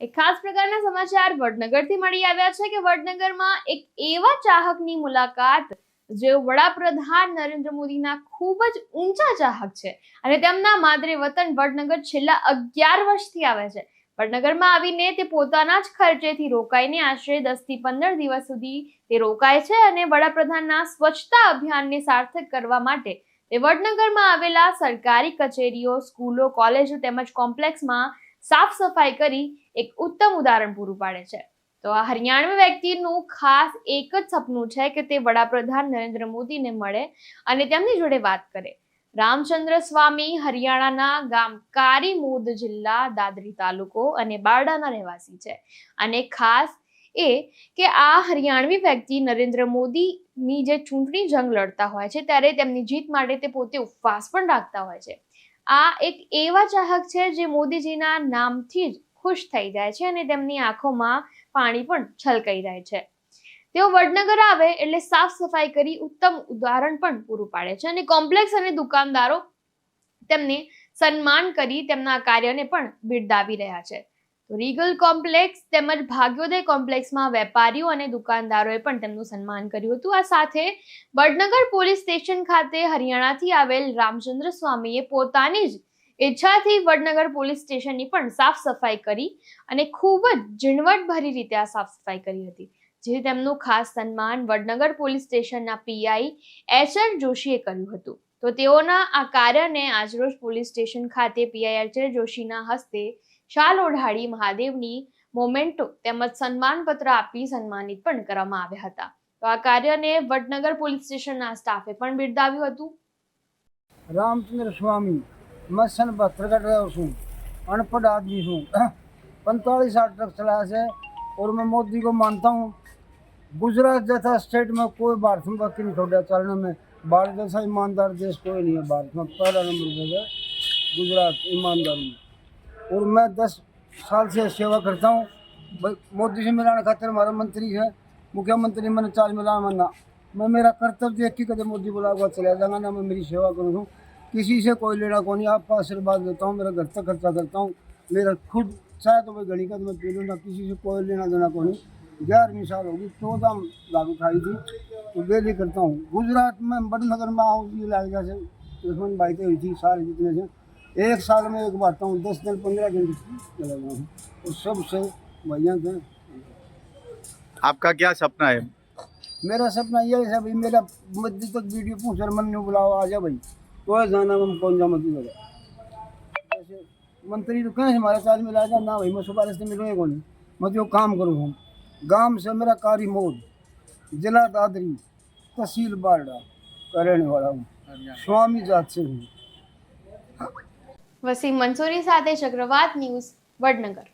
એક ખાસ પ્રકારના સમાચાર વડનગરથી મળી આવ્યા છે કે વડનગરમાં એક એવા ચાહકની મુલાકાત જે વડાપ્રધાન નરેન્દ્ર મોદીના ખૂબ જ ઊંચા ચાહક છે અને તેમના માદરે વતન વડનગર છેલ્લા અગિયાર વર્ષથી આવે છે. વડનગરમાં આવીને તે પોતાના જ ખર્ચેથી રોકાઈને આશરે દસથી પંદર દિવસ સુધી તે રોકાય છે અને વડાપ્રધાનના સ્વચ્છતા અભિયાનને સાર્થક કરવા માટે તે વડનગરમાં આવેલા સરકારી કચેરીઓ, સ્કૂલો, કોલેજો તેમજ કોમ્પ્લેક્સમાં સાફ સફાઈ કરી એક ઉત્તમ ઉદાહરણ પૂરું પાડે છે. તો આ હરિયાણવી વ્યક્તિનું ખાસ એક જ સપનું છે કે તે વડાપ્રધાન નરેન્દ્ર મોદીને મળે અને તેમની જોડે વાત કરે. રામચંદ્ર સ્વામી હરિયાણાના ગામ કારીમોદ જિલ્લા દાદરી તાલુકો અને બારડાના રહેવાસી છે. અને ખાસ એ કે આ હરિયાણવી વ્યક્તિ નરેન્દ્ર મોદીની જે ચૂંટણી જંગ લડતા હોય છે, ત્યારે તેમની જીત માટે તે પોતે ઉપવાસ પણ રાખતા હોય છે. આ એક એવા ચાહક છે જે મોદીજીના નામથી જ ખુશ થઈ જાય છે અને તેમની આંખોમાં પાણી પણ છલકાઈ જાય છે. તેઓ વડનગર આવે એટલે સાફ સફાઈ કરી ઉત્તમ ઉદાહરણ પણ પૂરું પાડે છે અને કોમ્પ્લેક્સ અને દુકાનદારો તેમને સન્માન કરી તેમના કાર્યને પણ બિરદાવી રહ્યા છે. રીગલ કોમ્પ્લેક્સ તેમજ ભાગ્યોદય કોમ્પ્લેક્સમાં વેપારીઓ અને દુકાનદારોએ પણ તેમનું સન્માન કર્યું હતું. આ સાથે વડનગર પોલીસ સ્ટેશન ખાતે હરિયાણાથી આવેલ રામચંદ્ર સ્વામીએ પોતાની જ ઈચ્છાથી વડનગર પોલીસ સ્ટેશનની પણ સાફ સફાઈ કરી અને ખૂબ જ ઝીણવટભરી રીતે આ સાફ સફાઈ કરી હતી. જે તેમનું ખાસ સન્માન વડનગર પોલીસ સ્ટેશનના પીઆઈ એચ આર જોશીએ કર્યું હતું. તો તેઓના આ કાર્યને આજરોજ પોલીસ સ્ટેશન ખાતે પીઆઈ એચ એલ જોશીના હસ્તે શાલ ઓઢાડી મહાદેવની મોમેન્ટો તેમજ સન્માનપત્ર આપી સન્માનિત પણ કરવામાં આવ્યા હતા તો આ કાર્યને વડનગર પોલીસ સ્ટેશનના સ્ટાફે પણ બિરદાવ્યું હતું रामचंद्र स्वामी मैं सन बहत्तर का ड्राइवर हूँ अनपढ़ आदमी हूँ पैंतालीस साल ट्रक चलाया से और मैं मोदी को मानता हूँ गुजरात जैसा स्टेट में कोई भारत में बाकी नहीं छोड़ा चलने में भारत जैसा ईमानदार देश कोई नहीं है भारत में पहला नंबर पे है गुजरात ईमानदारी में और मैं दस साल से सेवा करता हूँ भाई मोदी से मिलाने खातिर हमारा मंत्री है मुख्यमंत्री मैंने चार मिला मना मैं मेरा कर्तव्य देख के कदम मोदी बुला हुआ चला जाऊंगा ना मैं मेरी सेवा करूँ हूँ किसी से कोई लेना को नहीं आपका आशीर्वाद देता हूँ मेरा घर तक खर्चा करता हूँ मेरा खुद चाहे तो मैं घड़ी का तो मैं पी लूँ ना किसी से कोई लेना देना को नहीं ग्यारहवीं साल होगी चौदह दारू खाई थी तो डेली करता हूँ। गुजरात में बड़नगर में आऊँ ये लाग जैसे दुश्मन बाइटें हुई थी सारे जितने से। एक साल में एक बार आता हूँ दस दिन पंद्रह दिन चला गया हूँ। और सबसे भैया थे आपका क्या सपना है? मेरा सपना ये है भाई मेरा मध्य तक वीडियो पूछ रहा मन बुलाओ आ जा भाई। तो जाना हम कौन जा मध्य जगह जैसे मंत्री तो कहें हमारे साथ में ला जा ना भाई मैं सुबह से मिलूँगा कौन मैं जो काम करूँ हम। गाँव से मेरा कारी मोद जिला दादरी। तहसील बारडा का रहने वाला हूँ स्वामी जात से हूँ વસીમ મંસૂરી સાથે ચક્રવાત ન્યૂઝ વડનગર